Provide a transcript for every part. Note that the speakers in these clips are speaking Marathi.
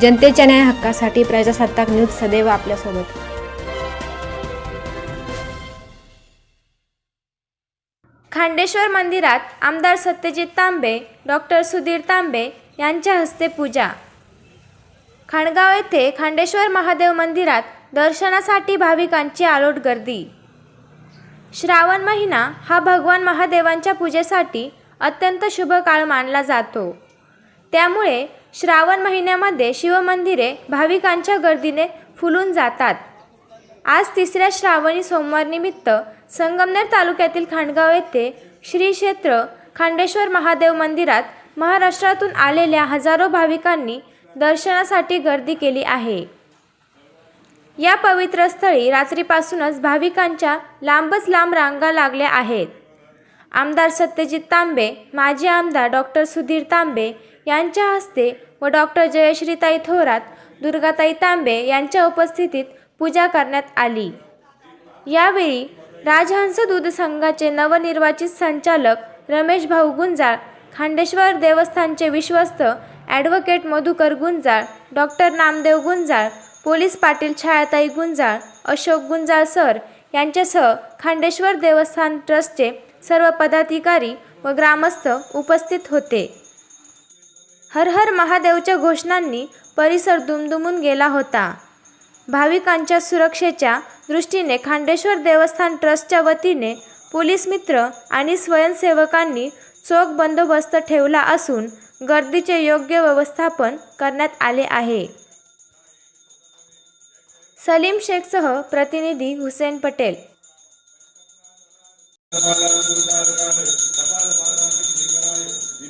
जनतेच्या न्याय हक्कासाठी प्रजासत्ताक न्यूज सदैव आपल्यासोबत. खांडेश्वर मंदिरात आमदार सत्यजित तांबे डॉक्टर सुधीर तांबे यांच्या हस्ते पूजा. खाणगाव येथे खांडेश्वर महादेव मंदिरात दर्शनासाठी भाविकांची आलोट गर्दी. श्रावण महिना हा भगवान महादेवांच्या पूजेसाठी अत्यंत शुभ काळ मानला जातो. त्यामुळे श्रावण महिन्यामध्ये शिवमंदिरे भाविकांच्या गर्दीने फुलून जातात. आज तिसऱ्या श्रावणी सोमवारनिमित्त संगमनेर तालुक्यातील खांडगाव येथे श्री क्षेत्र खांडेश्वर महादेव मंदिरात महाराष्ट्रातून आलेल्या हजारो भाविकांनी दर्शनासाठी गर्दी केली आहे. या पवित्र स्थळी रात्रीपासूनच भाविकांच्या लांबच लांब रांगा लागल्या आहेत. आमदार सत्यजित तांबे माजी आमदार डॉक्टर सुधीर तांबे यांच्या हस्ते व डॉक्टर जयश्रीताई थोरात दुर्गाताई तांबे यांच्या उपस्थितीत पूजा करण्यात आली. यावेळी राजहंस दूध संघाचे नवनिर्वाचित संचालक रमेश भाऊ गुंजाळ खांडेश्वर देवस्थानचे विश्वस्त advocate Madhukar Gunjal doctor Namdev Gunjal police Patil छायाताई Gunjal Ashok Gunjal sir यांच्यासह खांडेश्वर देवस्थान ट्रस्टचे सर्व पदाधिकारी व ग्रामस्थ उपस्थित होते. हर हर महादेवच्या घोषणांनी परिसर दुमदुमून गेला होता. भाविकांच्या सुरक्षेच्या दृष्टीने खांडेश्वर देवस्थान ट्रस्टच्या वतीने पोलीस मित्र आणि स्वयंसेवकांनी चोख बंदोबस्त ठेवला असून गर्दीचे योग्य व्यवस्थापन करण्यात आले आहे. सलीम शेखसह प्रतिनिधी हुसेन पटेल.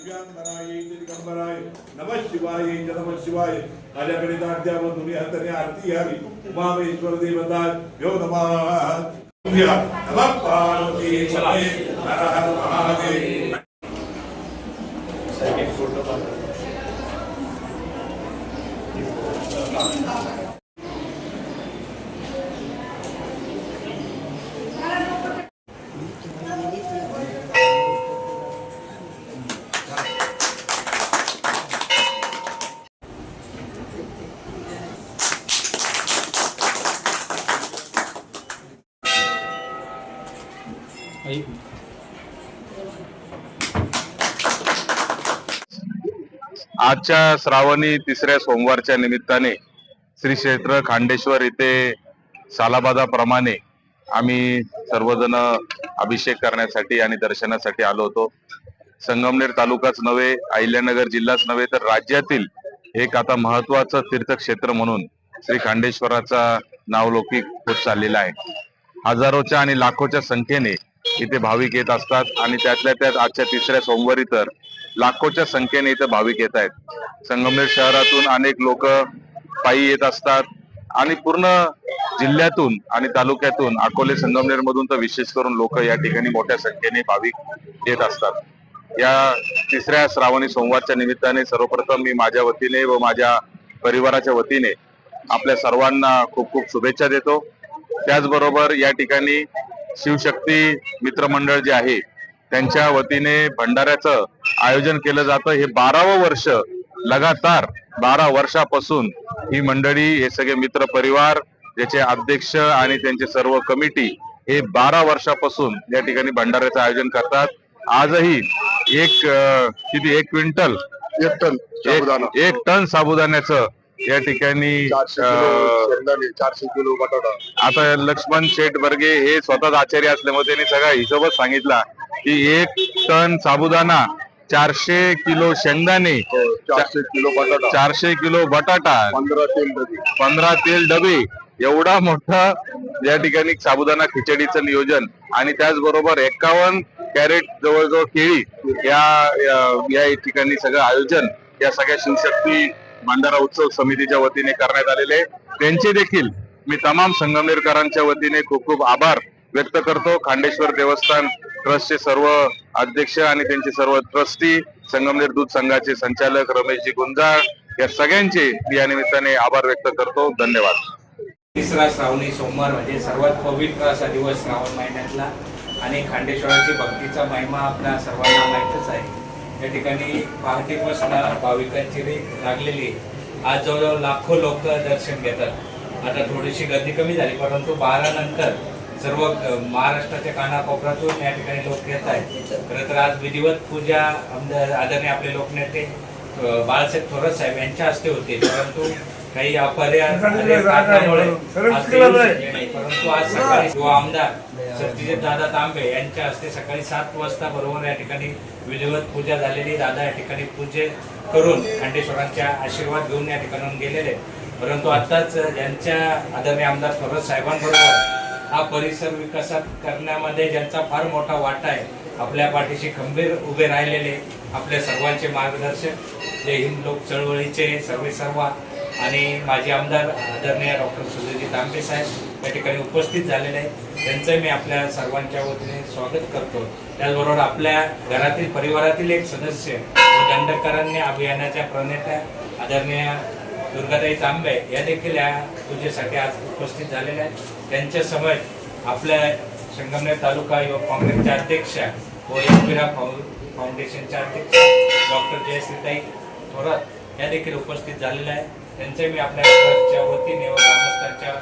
दिव्यांबराय दिगंबराय नम शिवाय जय शिवाय माझ्याकडे दाट्या व तुम्ही हाताने आरती घ्यावी उमामेश्वर देवता यो नमः नमः पार्वती पते हर हर महादेव आजच्या श्रावणी तिसऱ्या सोमवारच्या निमित्ताने श्री क्षेत्र खांडेश्वर इथे सालाबादाप्रमाणे आम्ही सर्वजण अभिषेक करण्यासाठी आणि दर्शनासाठी आलो होतो. संगमनेर तालुकाच नव्हे अहिल्यानगर जिल्हाच नव्हे तर राज्यातील एक आता महत्वाचं तीर्थक्षेत्र म्हणून श्री खांडेश्वराचा नावलौकिक होत चाललेला आहे. हजारोच्या आणि लाखोच्या संख्येने इथे भाविक येत असतात आणि त्यातल्या त्यात आजच्या तिसऱ्या सोमवारी तर लाखोच्या संख्येने इथे भाविक येत आहेत. संगमनेर शहरातून अनेक लोक पायी येत असतात आणि पूर्ण जिल्ह्यातून आणि तालुक्यातून अकोले संगमनेर मधून तर विशेष करून लोक या ठिकाणी मोठ्या संख्येने भाविक येत असतात. या तिसऱ्या श्रावणी सोमवारच्या निमित्ताने सर्वप्रथम मी माझ्या वतीने व माझ्या परिवाराच्या वतीने आपल्या सर्वांना खूप खूप शुभेच्छा देतो. त्याचबरोबर या ठिकाणी शिवशक्ती मित्रमंडळ जे आहे त्यांच्या वतीने भंडाऱ्याचं आयोजन केलं जातं. हे बारावं वर्ष लगातार बारा वर्षापासून ही मंडळी हे सगळे मित्र परिवार ज्याचे अध्यक्ष आणि त्यांचे सर्व कमिटी हे बारा वर्षापासून या ठिकाणी भंडाऱ्याचं आयोजन करतात. आजही एक किती एक क्विंटल एक टन एक एक टन साबुदाण्याचं या ठिकाणी चारशे किलो बटाटा. आता लक्ष्मण शेठ बर्गे हे स्वतःच आचार्य असल्यामुळे त्यांनी सगळा हिशोबच सांगितला की एक टन साबुदाणा चारशे किलो शेंगदाणे हो, चारशे किलो बटाटा. चारशे किलो बटाटा पंधरा तेल डबी. पंधरा तेल डबे एवढा मोठा या ठिकाणी साबुदाणा खिचडीचं नियोजन. आणि त्याचबरोबर एकावन्न कॅरेट जवळजवळ केळी या या- या ठिकाणी सगळं आयोजन या सगळ्या शिवशक्ती भंडारा उत्सव समितीच्या वतीने करण्यात आलेले त्यांचे देखील मी तमाम संगमनेरकरांच्या वतीने खूप खूप आभार व्यक्त करतो. खांडेश्वर देवस्थान ट्रस्टचे सर्व अध्यक्ष आणि त्यांचे सर्व ट्रस्टी संगमनेर दूध संघाचे संचालक रमेशजी गुंजाळ या सगळ्यांचे या निमित्ताने आभार व्यक्त करतो. धन्यवाद. तिसरा श्रावणी सोमवार म्हणजे सर्वात पवित्र असा दिवस श्रावण महिन्यातला आणि खांडेश्वराची भक्तीचा महिमा आपल्या सर्वांना माहीतच आहे. या ठिकाणी पहाटेपासून भाविकांची रेख लागलेली. आज जवळजवळ लाखो लोक दर्शन घेतात आता थोडीशी गर्दी कमी झाली परंतु बारा नंतर सर्व महाराष्ट्राच्या कानाकोपऱ्यातून या ठिकाणी लोक येत आहेत खरं तर आज विधिवत पूजा आमदार आदरणीय आपले लोकनेते बाळासाहेब थोरात साहेब यांच्या हस्ते होते परंतु काही नाही. परंतु आज सकाळी युवा आमदार सत्यजित दादा तांबे यांच्या हस्ते सकाळी सात वाजता बरोबर या ठिकाणी विधिवत पूजा झालेली दादा या ठिकाणी पूजे करून खंडेश्वरांच्या आशीर्वाद घेऊन या ठिकाणाहून गेलेले परंतु आताच ज्यांच्या आदरणीय आमदार थोरात साहेबांबरोबर हा परिसर विकासात करण्यामध्ये ज्यांचा फार मोठा वाटा आहे आपल्या पाठीशी खंबीर उभे राहिलेले आपल्या सर्वांचे मार्गदर्शक जे हिंद लोक चळवळीचे सर्वे सर्वा आणि माजी आमदार आदरणीय डॉक्टर सुधीरजी तांबे साहेब या ठिकाणी उपस्थित झालेले आहेत. त्यांचं मी आपल्या सर्वांच्या वतीने स्वागत करतो. त्याचबरोबर आपल्या घरातील परिवारातील एक सदस्य व अभियानाच्या प्रणेत्या आदरणीय दुर्गाताई तांबे या देखील या पूजेसाठी आज उपस्थित झालेल्या आहेत. त्यांच्यासमोर आपल्या संगमनेर तालुका युवक काँग्रेसच्या अध्यक्षा व एकविरा फाउंडेशनच्या अध्यक्ष डॉक्टर जयश्रीताई थोरात या देखील उपस्थित झालेल्या आहेत. त्यांचे मी आपल्या वतीने व ग्रामस्थांच्या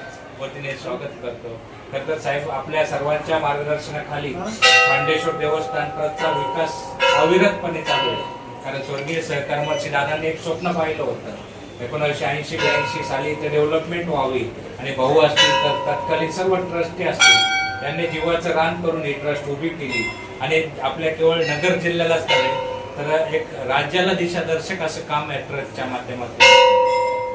वतीने स्वागत करतो. खरं तर साहेब आपल्या सर्वांच्या मार्गदर्शनाखाली खांडेश्वर देवस्थान ट्रस्टचा विकास अविरतपणे चालू आहे. कारण स्वर्गीय सहकर्मचारी दादांनी एक स्वप्न पाहिलं होतं. एकोणीसशे ऐंशी ब्याऐंशी साली इथे डेव्हलपमेंट व्हावी आणि भाऊ असतील तर तत्कालीन सर्व ट्रस्टी असतील. त्यांनी जीवाचं रान करून ही ट्रस्ट उभी केली. आणि आपल्या केवळ नगर जिल्ह्यालाच नव्हे तर एक राज्याला दिशादर्शक असं काम आहे ट्रस्टच्या माध्यमातून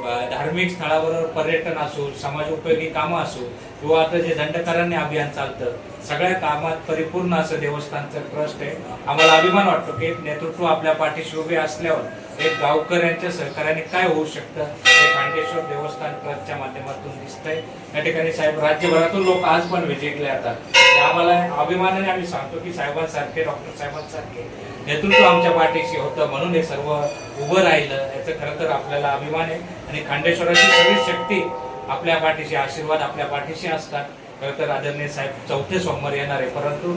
धार्मिक स्थळावर पर्यटन असो समाज उपयोगी कामं असो किंवा आता जे दंडकारांनी अभियान चालतं सगळ्या कामात परिपूर्ण असं देवस्थानचं ट्रस्ट आहे. आम्हाला अभिमान वाटतो की नेतृत्व आपल्या पाठीशी उभे असल्यावर एक गावकऱ्यांच्या सहकार्याने काय होऊ शकतं हे खांडेश्वर देवस्थान ट्रस्टच्या माध्यमातून दिसतंय. या ठिकाणी साहेब राज्यभरातून लोक आज पण व्हिजिटला जातात आम्हाला अभिमानाने आम्ही सांगतो की साहेबांसारखे डॉक्टर साहेबांसारखे नेतृत्व आमच्या पाठीशी होतं म्हणून हे सर्व उभं राहिलं. याचं खरं तर आपल्याला अभिमान आहे. आणि खांडेश्वराची सगळी शक्ती आपल्या पाठीशी आशीर्वाद आपल्या पाठीशी असतात. खरं तर आदरणीय साहेब चौथे सोमवार येणार आहे. परंतु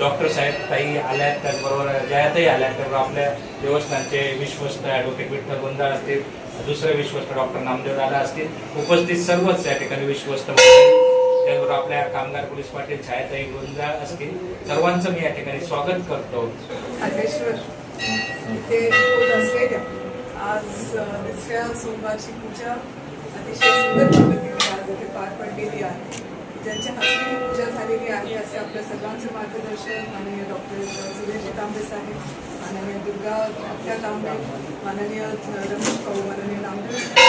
डॉक्टर साहेब ताई आल्या त्याचबरोबर जयातही आल्या त्याबरोबर आपल्या देवस्थानचे विश्वस्त ॲडव्होकेट विठ्ठल गोंधळ असतील दुसरे विश्वस्त डॉक्टर नामदेव दादा असतील उपस्थित सर्वच या ठिकाणी विश्वस्त त्याचबरोबर आपल्या कामगार पोलीस पाटील छायाताई गोंधळ असतील सर्वांचं मी या ठिकाणी स्वागत करतो. आज दुसऱ्या सोमवारची पूजा अतिशय सुंदर पद्धतीने आज इथे पार पडलेली आहे. ज्यांच्या हस्ते पूजा झालेली आहे असे आपल्या सर्वांचे मार्गदर्शन माननीय डॉक्टर सुरेश तांबे साहेब माननीय दुर्गा अख्या तांबे माननीय रमेश भाऊ माननीय नामदेव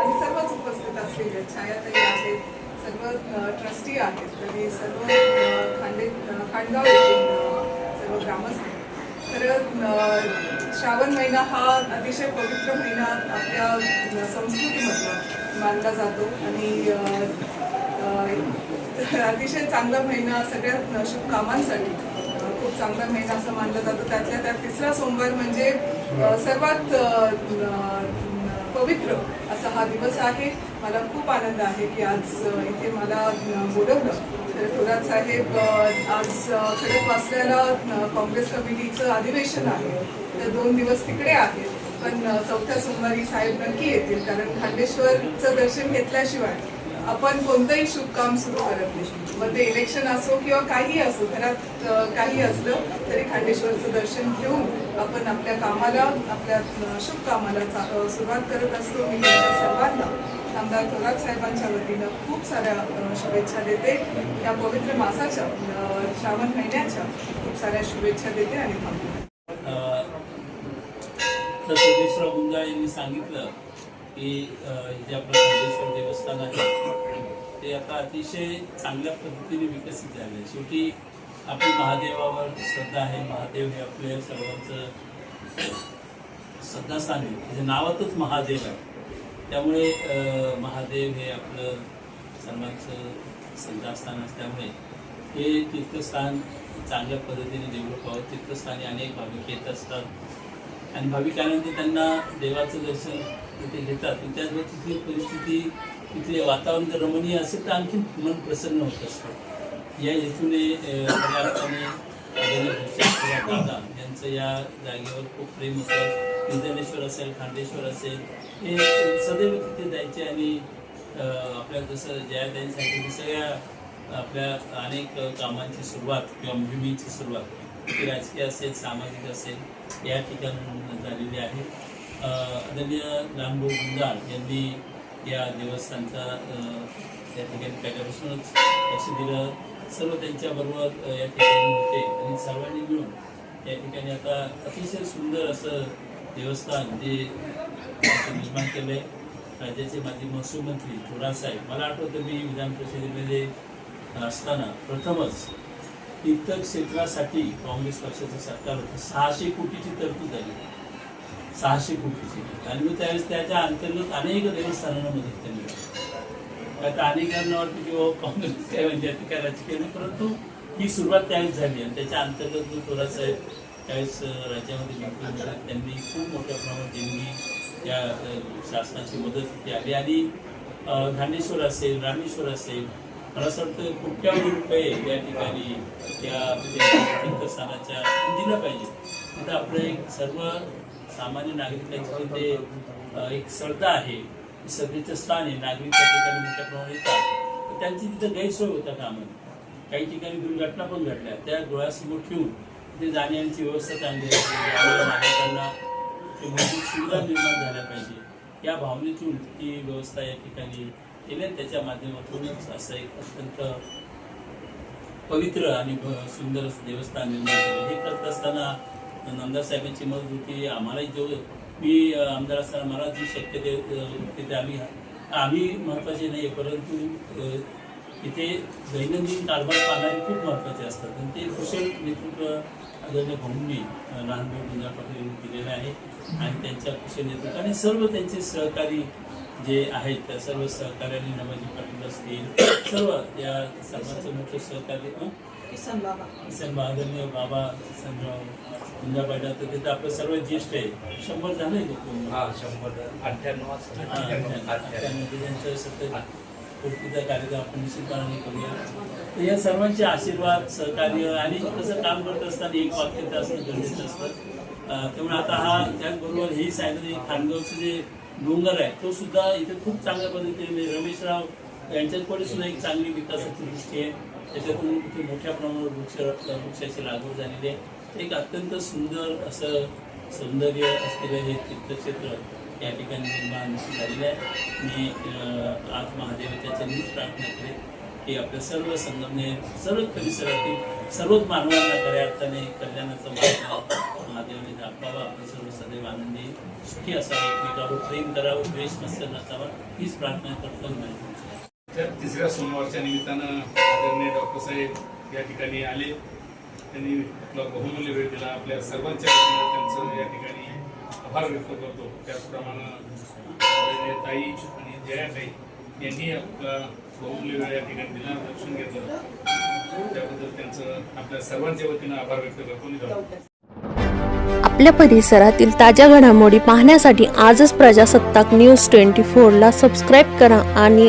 आणि सर्वच उपस्थित असलेले छायाताई आहेत सर्व ट्रस्टी आहेत. आणि सर्व खांडे खांडगाव येथील सर्व ग्रामस्थ तर श्रावण महिना हा अतिशय पवित्र महिना आपल्या संस्कृतीमधला मानला जातो. आणि अतिशय चांगला महिना सगळ्या शुभ कामांसाठी खूप चांगला महिना असं मानलं जातं. त्यातल्या त्यात तिसरा सोमवार म्हणजे सर्वात पवित्र असा हा दिवस आहे. मला खूप आनंद आहे की आज इथे मला बोलवलं. तर थोरात साहेब आज खडक वाचल्याला काँग्रेस कमिटीचं अधिवेशन आहे. तर दोन दिवस तिकडे आहेत पण चौथ्या सोमवारी साहेब नक्की येतील. कारण खांडेश्वरचं दर्शन घेतल्याशिवाय आपण कोणतंही शुभ काम सुरू करत नाही. मग ते इलेक्शन असो किंवा काही असो घरात काही असलं तरी खांडेश्वरचं दर्शन घेऊन आपण आपल्या कामाला आपल्या शुभ कामाला चा- सुरुवात करत असतो. मी सर्वांना आमदार थोरात साहेबांच्या वतीनं खूप साऱ्या शुभेच्छा देते. या पवित्र मासाच्या श्रावण महिन्याच्या खूप साऱ्या शुभेच्छा देते आणि थांबते. यांनी सांगितलं की जे आपलं खंडेश्वर देवस्थान आहे ते आता अतिशय चांगल्या पद्धतीने विकसित झाले शेवटी आपली महादेवावर श्रद्धा आहे. महादेव हे आपल्या सर्वांचं श्रद्धास्थान आहे. त्याच्या नावातच महादेव आहे. त्यामुळे महादेव हे आपलं सर्वांचं श्रद्धास्थान असल्यामुळे हे तीर्थस्थान चांगल्या पद्धतीने डेव्हलप व्हावं तीर्थस्थानी अनेक भाविक येत असतात. आणि भाविकांमध्ये त्यांना देवाचं दर्शन तिथे घेतात. त्याचबरोबर तिथली परिस्थिती तिथले वातावरण जर रमणीय असेल तर आणखी मन प्रसन्न होत असतं. या हेतूने यांचं या जागेवर खूप प्रेम होतं. इंद्रनेश्वर असेल खांडेश्वर असेल हे सदैव तिथे जायचे आणि आपल्या जसं जयाताईंसाठी सगळ्या आपल्या अनेक कामांची सुरुवात किंवा मोहिमेची सुरुवात ती राजकीय असेल सामाजिक असेल या ठिकाणी झालेली आहे. आदरणीय रामभाऊ गुंजाळ यांनी या देवस्थानचा त्या या ठिकाणी पहिल्यापासूनच लक्ष दिलं. सर्व त्यांच्याबरोबर या ठिकाणी होते. आणि सर्वांनी मिळून या ठिकाणी आता अतिशय सुंदर असं देवस्थान जे निर्माण केलं आहे राज्याचे माजी महसूल मंत्री थोरासाहेब मला आठवतं मी विधान परिषदेमध्ये असताना प्रथमच तीर्थक्षेत्रासाठी काँग्रेस पक्षाचं सरकार होतं. सहाशे कोटीची तरतूद झाली. सहाशे कोटीची. आणि मग त्यावेळेस त्याच्या अंतर्गत अनेक देवस्थानांना मदत केली. आता अनेकांना वाटतं की बाबा काँग्रेस काय म्हणजे आता काय राजकीय नाही परंतु ही सुरुवात त्यावेळेस झाली. आणि त्याच्या अंतर्गत जो थोरासाहेब त्यावेळेस राज्यामध्ये मंत्री त्यांनी खूप मोठ्या प्रमाणात त्यांनी या शासनाची मदत केली. आली आणि धानेश्वर असेल रामेश्वर असेल मला असं वाटतं कोट्यावधी रुपये या ठिकाणी त्या तीर्थस्थानाच्या दिलं पाहिजे. तिथं आपलं एक सर्व सामान्य नागरिकांची ते एक श्रद्धा आहे सभेचं स्थान आहे नागरिक त्या ठिकाणी मोठ्या प्रमाणात येतात. तर त्यांची तिथं गैरसोय होता कामात. काही ठिकाणी दुर्घटना पण घडल्या. त्या डोळ्यासमोर ठेवून तिथे जाण्याची व्यवस्था चांगली म्हणजे नागरिकांना मूलभूत सुविधा निर्माण झाल्या पाहिजे. या भावनेतून ती व्यवस्था या ठिकाणी केल्या त्याच्या माध्यमातूनच असं एक अत्यंत पवित्र आणि सुंदर देवस्थान निर्माण केलं हे करत असताना आमदार साहेबांची मदत होती आम्हालाही जो मी आमदार असताना मला जी शक्य ते तिथे आम्ही आम्ही महत्त्वाचे नाही परंतु इथे दैनंदिन कारभार पाहणारे खूप महत्त्वाचे असतात. आणि ते कुशल नेतृत्व आदरणीय भाऊंनी लहानभाऊ गुंजा पाटील यांनी दिलेलं आहे. आणि त्यांच्या कुशल नेतृत्वाने सर्व त्यांचे सहकारी जे आहेत त्या सर्व सहकार्याने नवाजी पाटील असतील सर्व या सर्वांचं मोठं सहकार्य अ, किसन बहादरने बाबा गुंजा पाटील तर तिथं आपलं सर्व ज्येष्ठ आहे. शंभर झालं हा शंभर अठ्ठ्याण्णव कार्यक्रम आपण निश्चितपणाने करूया. तर या सर्वांचे आशीर्वाद सहकार्य आणि कसं काम करत असताना एक वाक्यता असणं गरजेचं असतं. त्यामुळे आता हा त्याचबरोबर हे सांगितलं खानगावचं जे डोंगर आहे तो सुद्धा इथे खूप चांगल्या पद्धतीने रमेशराव यांच्याकडे सुद्धा एक चांगली विकासाची दृष्टी आहे. त्याच्यातून इथे मोठ्या प्रमाणावर वृक्ष वृक्षाची लागवड झालेली आहे. एक अत्यंत सुंदर असं सौंदर्य असलेलं हे तीर्थक्षेत्र या ठिकाणी निर्माण झालेलं आहे. मी आज महादेवाच्या चरणीच प्रार्थना करेन की आपल्या सर्व संगमने सर्व परिसरातील सर्वच मानवांना खऱ्या अर्थाने कल्याणाचा मार्ग महादेवाने दाखवावा. आपण सर्व सदैव आनंदी सुखी असावे. एकमेकावर प्रेम करावं द्वेष नसतं नसावा हीच प्रार्थना करतो नाही तर तिसऱ्या सोमवारच्या निमित्तानं आदरणीय डॉक्टर साहेब या ठिकाणी आले. त्यांनी आपला बहुमूल्य वेळ दिला. आपल्या सर्वांच्या त्यांचं या ठिकाणी आभार व्यक्त करतो. त्याचप्रमाणे आदरणीय ताई आणि जयाताई यांनी आपला बहुमूल्य वेळ या ठिकाणी दिला. दर्शन घेतलं. त्याबद्दल त्यांचं आपल्या सर्वांच्या वतीनं आभार व्यक्त करतो. निघालो आपल्या परिसरातील ताज्या घडामोडी पाहण्यासाठी आजच प्रजासत्ताक न्यूज ट्वेंटी फोरला सबस्क्राईब करा आणि